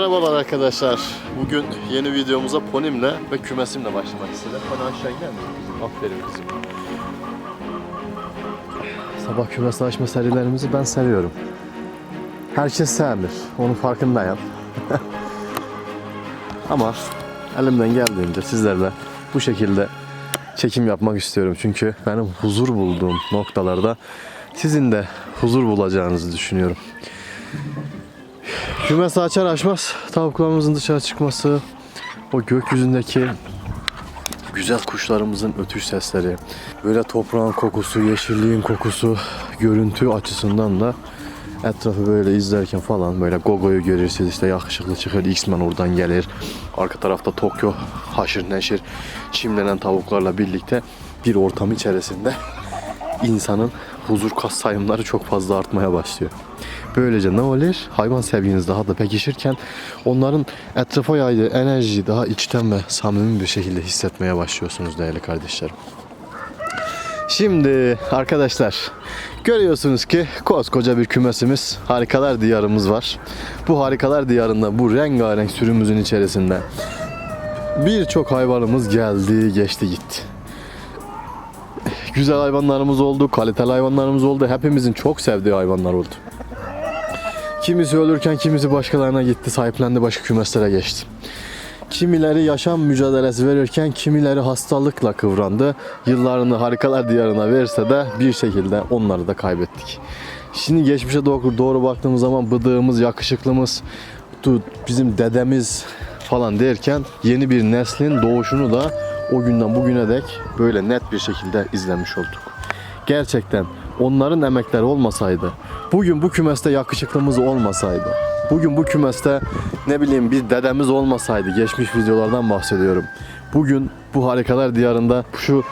Merhabalar arkadaşlar. Bugün yeni videomuza ponimle ve kümesimle başlamak istedim. Pony aşağı kızım? Aferin kızım. Sabah kümes açma serilerimizi ben seviyorum. Herkes sevmir. Onun farkındayım. Ama elimden geldiğince sizlerle bu şekilde çekim yapmak istiyorum. Çünkü benim huzur bulduğum noktalarda sizin de huzur bulacağınızı düşünüyorum. Kümesi açar açmaz tavuklarımızın dışarı çıkması, o gökyüzündeki güzel kuşlarımızın ötüş sesleri, böyle toprağın kokusu, yeşilliğin kokusu, görüntü açısından da etrafı böyle izlerken falan böyle Gogo'yu görürsünüz işte yakışıklı çıkır X-Men oradan gelir. Arka tarafta Tokyo haşır neşir çimlenen tavuklarla birlikte bir ortam içerisinde insanın huzur kas sayımları çok fazla artmaya başlıyor. Böylece ne olur? Hayvan sevginiz daha da pekişirken onların etrafa yaydığı enerjiyi daha içten ve samimi bir şekilde hissetmeye başlıyorsunuz değerli kardeşlerim. Şimdi arkadaşlar görüyorsunuz ki koskoca bir kümesimiz, harikalar diyarımız var. Bu harikalar diyarında bu rengarenk sürümüzün içerisinde birçok hayvanımız geldi, geçti, gitti. Güzel hayvanlarımız oldu, kaliteli hayvanlarımız oldu. Hepimizin çok sevdiği hayvanlar oldu. Kimisi ölürken kimisi başkalarına gitti, sahiplendi, başka kümeslere geçti. Kimileri yaşam mücadelesi verirken kimileri hastalıkla kıvrandı. Yıllarını harikalar diyarına verse de bir şekilde onları da kaybettik. Şimdi geçmişe doğru, doğru baktığımız zaman bıdığımız, yakışıklımız, bizim dedemiz falan derken yeni bir neslin doğuşunu da o günden bugüne dek böyle net bir şekilde izlemiş olduk. Gerçekten onların emekleri olmasaydı, bugün bu kümeste yakışıklımız olmasaydı, bugün bu kümeste ne bileyim bir dedemiz olmasaydı, geçmiş videolardan bahsediyorum. Bugün bu harikalar diyarında şu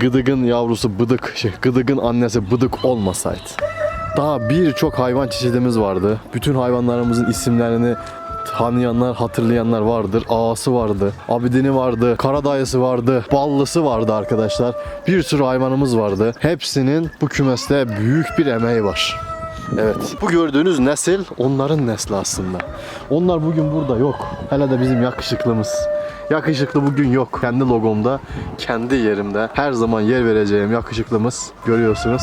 gıdıgın yavrusu bıdık, şey, gıdıgın annesi bıdık olmasaydı. Daha birçok hayvan çeşidimiz vardı. Bütün hayvanlarımızın isimlerini tanıyanlar, hatırlayanlar vardır. Ağası vardı, abidini vardı, karadayısı vardı, ballısı vardı arkadaşlar. Bir sürü hayvanımız vardı. Hepsinin bu kümeste büyük bir emeği var. Evet. Bu gördüğünüz nesil onların nesli aslında. Onlar bugün burada yok. Hele de bizim yakışıklımız. Yakışıklı bugün yok. Kendi logomda, kendi yerimde her zaman yer vereceğim yakışıklımız görüyorsunuz.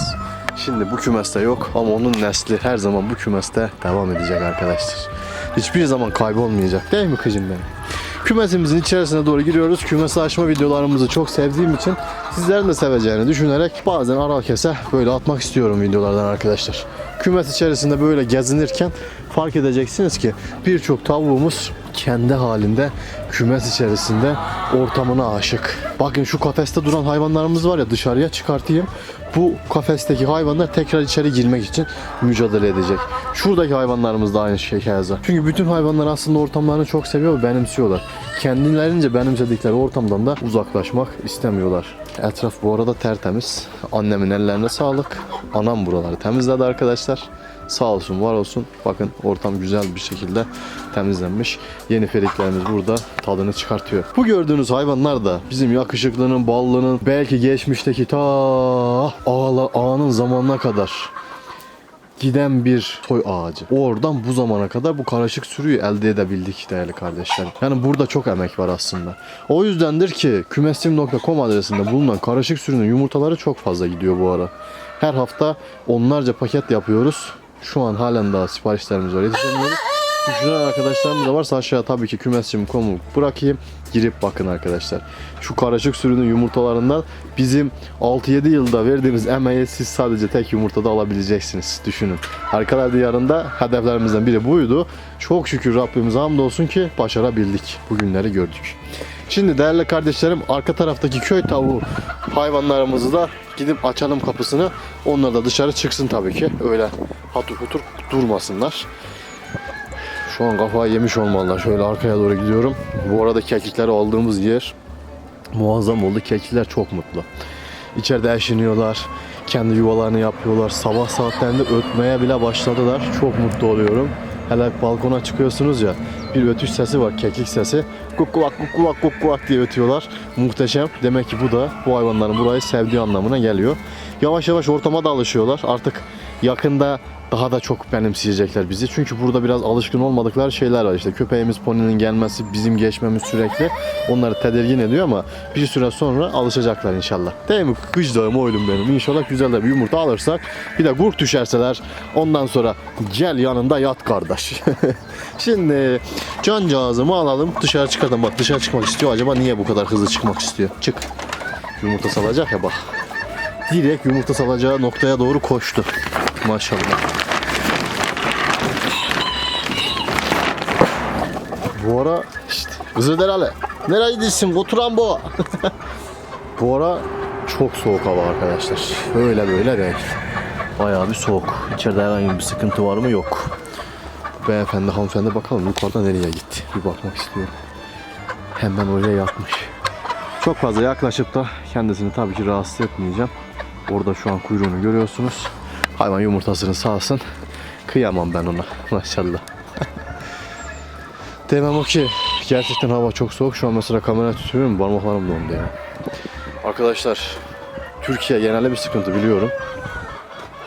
Şimdi bu kümeste yok ama onun nesli her zaman bu kümeste devam edecek arkadaşlar. Hiçbir zaman kaybolmayacak değil mi kızım benim? Kümesimizin içerisine doğru giriyoruz. Kümesi açma videolarımızı çok sevdiğim için sizlerin de seveceğini düşünerek bazen ara kese böyle atmak istiyorum videolardan arkadaşlar. Kümes içerisinde böyle gezinirken fark edeceksiniz ki birçok tavuğumuz kendi halinde kümes içerisinde ortamına aşık. Bakın şu kafeste duran hayvanlarımız var ya dışarıya çıkartayım. Bu kafesteki hayvanlar tekrar içeri girmek için mücadele edecek. Şuradaki hayvanlarımız da aynı şey keza. Çünkü bütün hayvanlar aslında ortamlarını çok seviyor ve benimsiyorlar. Kendilerince benimsedikleri ortamdan da uzaklaşmak istemiyorlar. Etraf bu arada tertemiz. Annemin ellerine sağlık. Anam buraları temizledi arkadaşlar. Sağ olsun, var olsun. Bakın ortam güzel bir şekilde temizlenmiş. Yeni feriklerimiz burada tadını çıkartıyor. Bu gördüğünüz hayvanlar da bizim yakışıklının, ballının belki geçmişteki ta ağla, ağanın zamanına kadar giden bir toy ağacı. Oradan bu zamana kadar bu karışık sürüyü elde edebildik değerli kardeşlerim. Yani burada çok emek var aslında. O yüzdendir ki kümesim.com adresinde bulunan karışık sürünün yumurtaları çok fazla gidiyor bu ara. Her hafta onlarca paket yapıyoruz. Şu an halen daha siparişlerimiz var yetişemiyoruz. Düşünen arkadaşlarımız da varsa aşağıya tabii ki kümesçim.com'u bırakayım. Girip bakın arkadaşlar. Şu karışık sürünün yumurtalarından bizim 6-7 yılda verdiğimiz emeği siz sadece tek yumurtada alabileceksiniz. Düşünün. Harikalar diyarında hedeflerimizden biri buydu. Çok şükür Rabbimize hamdolsun ki başarabildik. Bugünleri gördük. Şimdi değerli kardeşlerim arka taraftaki köy tavuğu hayvanlarımızı da gidip açalım kapısını. Onlar da dışarı çıksın tabii ki. Öyle hatur hutur durmasınlar. Şu an kafayı yemiş olmalılar. Şöyle arkaya doğru gidiyorum. Bu arada kekikleri aldığımız yer muazzam oldu. Kekikler çok mutlu. İçeride eşiniyorlar. Kendi yuvalarını yapıyorlar. Sabah saatlerinde ötmeye bile başladılar. Çok mutlu oluyorum. Hele balkona çıkıyorsunuz ya bir ötüş sesi var kekik sesi. Kukuvak kukuvak kukuvak diye ötüyorlar. Muhteşem. Demek ki bu da bu hayvanların burayı sevdiği anlamına geliyor. Yavaş yavaş ortama da alışıyorlar. Artık yakında daha da çok benimseyecekler bizi. Çünkü burada biraz alışkın olmadıkları şeyler var. İşte köpeğimiz poninin gelmesi, bizim geçmemiz sürekli onları tedirgin ediyor ama bir süre sonra alışacaklar inşallah. Değil mi? Kıcdağım oğlum benim. İnşallah güzel de bir yumurta alırsak bir de kurt düşerseler ondan sonra gel yanında yat kardeş. Şimdi cancağızımı alalım dışarı çıkartalım. Bak dışarı çıkmak istiyor. Acaba niye bu kadar hızlı çıkmak istiyor? Çık. Yumurta salacak ya bak. Direkt yumurta salacağı noktaya doğru koştu. Maşallah. Bu ara işte Kızılderili. Nereye gidiyorsun? Oturan bu. bu ara çok soğuk hava arkadaşlar. Böyle böyle değil. Bayağı bir soğuk. İçeride herhangi bir sıkıntı var mı? Yok. Beyefendi, hanımefendi bakalım yukarıda nereye gitti? Bir bakmak istiyorum. Hemen oraya yatmış. Çok fazla yaklaşıp da kendisini tabii ki rahatsız etmeyeceğim. Orada şu an kuyruğunu görüyorsunuz. Hayvan yumurtasını sağsın. Kıyamam ben ona maşallah. Demem o ki gerçekten hava çok soğuk. Şu an mesela kamera tutuyorum parmaklarım dondu ya. Arkadaşlar Türkiye genelde bir sıkıntı biliyorum.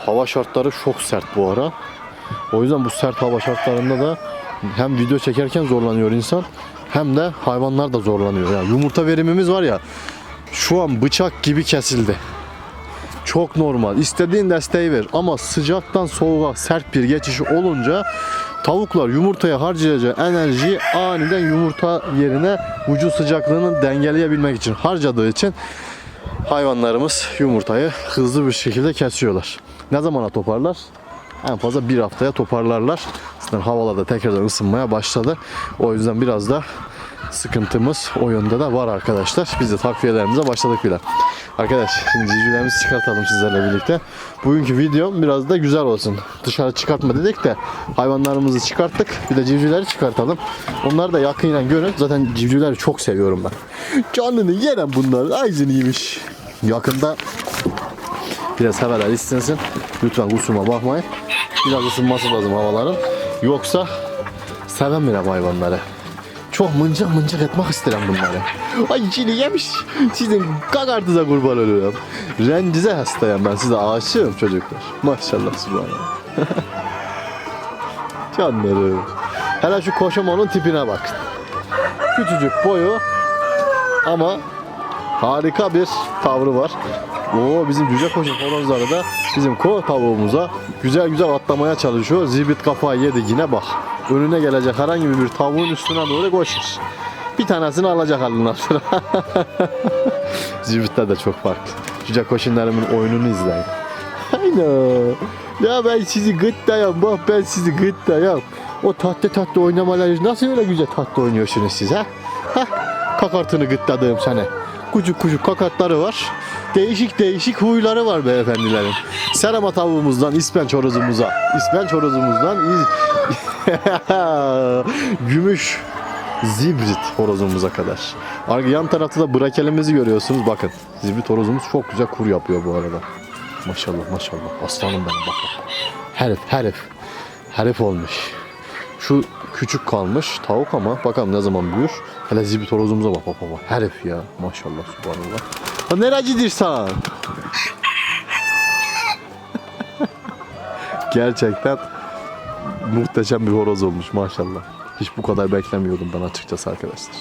Hava şartları çok sert bu ara. O yüzden bu sert hava şartlarında da hem video çekerken zorlanıyor insan hem de hayvanlar da zorlanıyor. Yani yumurta verimimiz var ya şu an bıçak gibi kesildi. Çok normal. İstediğin desteği ver ama sıcaktan soğuğa sert bir geçiş olunca tavuklar yumurtaya harcayacağı enerjiyi aniden yumurta yerine vücut sıcaklığını dengeleyebilmek için harcadığı için hayvanlarımız yumurtayı hızlı bir şekilde kesiyorlar. Ne zamana toparlar? En fazla bir haftaya toparlarlar. Zaten havalar da tekrardan ısınmaya başladı. O yüzden biraz da sıkıntımız o yönde de var arkadaşlar. Biz de takviyelerimize başladık bile. Arkadaş şimdi civcivlerimizi çıkartalım sizlerle birlikte. Bugünkü videom biraz da güzel olsun. Dışarı çıkartma dedik de hayvanlarımızı çıkarttık. Bir de civcivleri çıkartalım. Onları da yakından görün. Zaten civcivleri çok seviyorum ben. Canını yerim bunlar. Ağzını yemiş. Yakında biraz haberler istensin. Lütfen kusuruma bakmayın. Biraz ısınması lazım havaların. Yoksa sevemiyorum hayvanları. Çok mıncık mıncık etmek isterim bunları. Ay içini yemiş. Sizin kakartınıza kurban oluyorum. Rencize hastayım ben size aşığım çocuklar. Maşallah subhanallah. Canlarım. Hele şu koşamonun tipine bak. Küçücük boyu ama harika bir tavrı var. Oo bizim cüce koşu horozları da bizim ko tavuğumuza güzel güzel atlamaya çalışıyor. Zibit kafayı yedi yine bak. Önüne gelecek herhangi bir tavuğun üstüne doğru koşur. Bir tanesini alacak halinin altına. Zibitler de çok farklı. Cüce koşunlarımın oyununu izleyin. Aynen. Ya ben sizi gıttayım. Bak ben sizi gıttayım. O tatlı tatlı oynamaları nasıl öyle güzel tatlı oynuyorsunuz siz ha? Ha? Kakartını gıtladığım sana. Kucuk kucuk kakatları var. Değişik değişik huyları var beyefendilerin. Serama tavuğumuzdan ispenç horozumuza, ispenç horozumuzdan iz... gümüş zibrit horozumuza kadar. Ar- Yan tarafta da brakelimizi görüyorsunuz. Bakın zibrit horozumuz çok güzel kur yapıyor bu arada. Maşallah maşallah. Aslanım benim bak. Herif herif. Herif olmuş. Şu küçük kalmış tavuk ama bakalım ne zaman büyür. Hele zibit horozumuza bak bak bak. Herif ya. Maşallah subhanallah. Ha nereye gidiyorsun? Gerçekten muhteşem bir horoz olmuş maşallah. Hiç bu kadar beklemiyordum ben açıkçası arkadaşlar.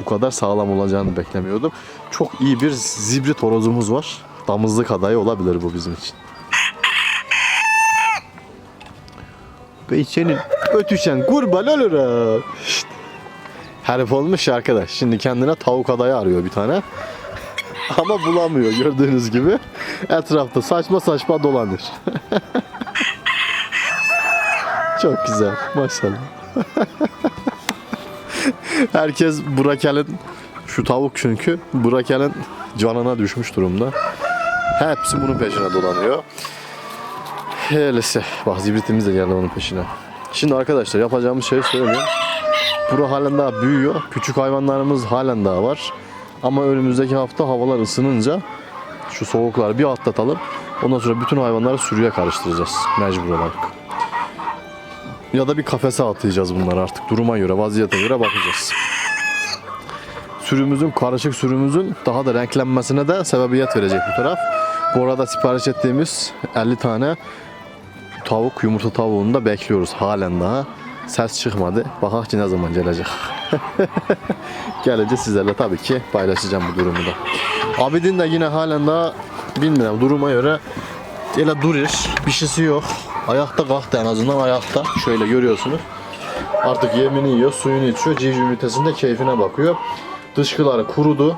Bu kadar sağlam olacağını beklemiyordum. Çok iyi bir zibrit horozumuz var. Damızlık adayı olabilir bu bizim için. Ben senin ötüşen kurban olurum. Şşt. Herif olmuş ya arkadaş. Şimdi kendine tavuk adayı arıyor bir tane. Ama bulamıyor gördüğünüz gibi. Etrafta saçma saçma dolanır. Çok güzel maşallah. Herkes Burakel'in şu tavuk çünkü Burakel'in canına düşmüş durumda. Hepsi bunun peşine dolanıyor. Öyleyse. Bak zibritimiz de geldi onun peşine. Şimdi arkadaşlar yapacağımız şeyi söyleyeyim. Bura halen daha büyüyor. Küçük hayvanlarımız halen daha var. Ama önümüzdeki hafta havalar ısınınca şu soğukları bir atlatalım. Ondan sonra bütün hayvanları sürüye karıştıracağız mecbur olarak. Ya da bir kafese atlayacağız bunları artık. Duruma göre, vaziyete göre bakacağız. Sürümüzün, karışık sürümüzün daha da renklenmesine de sebebiyet verecek bu taraf. Bu arada sipariş ettiğimiz 50 tane tavuk, yumurta tavuğunu da bekliyoruz halen daha. Ses çıkmadı. Bakak ki ne zaman gelecek. Gelince sizlerle tabii ki paylaşacağım bu durumu da. Abidin de yine halen daha bilmiyorum duruma göre Öyle durur. Bir şeysi yok. Ayakta kalktı en azından ayakta. Şöyle görüyorsunuz. Artık yemini yiyor, suyunu içiyor. Civciv ünitesinde keyfine bakıyor. Dışkıları kurudu.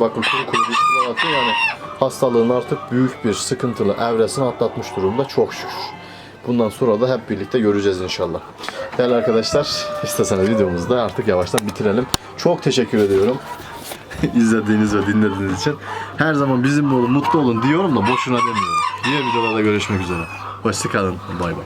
Bakın kuru kuru dışkılar atıyor. Yani hastalığın artık büyük bir sıkıntılı evresini atlatmış durumda. Çok şükür. Bundan sonra da hep birlikte göreceğiz inşallah. Değerli arkadaşlar, isterseniz videomuzu da artık yavaştan bitirelim. Çok teşekkür ediyorum. izlediğiniz ve dinlediğiniz için. Her zaman bizimle olun, mutlu olun diyorum da boşuna demiyorum. Diğer videolarda görüşmek üzere. Hoşçakalın. Bay bay.